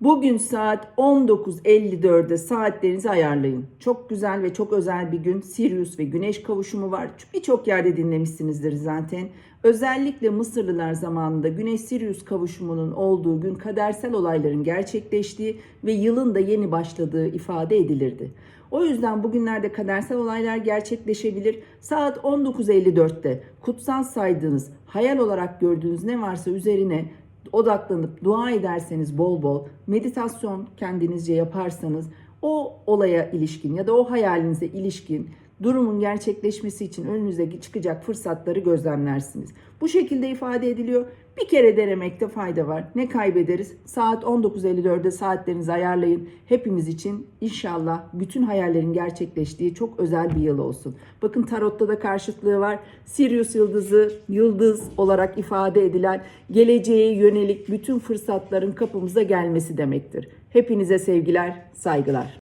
Bugün saat 19.54'de saatlerinizi ayarlayın. Çok güzel ve çok özel bir gün. Sirius ve Güneş kavuşumu var. Birçok yerde dinlemişsinizdir zaten. Özellikle Mısırlılar zamanında Güneş-Sirius kavuşumunun olduğu gün kadersel olayların gerçekleştiği ve yılın da yeni başladığı ifade edilirdi. O yüzden bugünlerde kadersel olaylar gerçekleşebilir. Saat 19.54'te kutsal saydığınız, hayal olarak gördüğünüz ne varsa üzerine odaklanıp dua ederseniz bol bol, meditasyon kendinizce yaparsanız o olaya ilişkin ya da o hayalinize ilişkin durumun gerçekleşmesi için önünüze çıkacak fırsatları gözlemlersiniz. Bu şekilde ifade ediliyor. Bir kere denemekte fayda var. Ne kaybederiz? Saat 19.54'de saatlerinizi ayarlayın. Hepimiz için inşallah bütün hayallerin gerçekleştiği çok özel bir yıl olsun. Bakın tarotta da karşıtlığı var. Sirius yıldızı, yıldız olarak ifade edilen geleceğe yönelik bütün fırsatların kapımıza gelmesi demektir. Hepinize sevgiler, saygılar.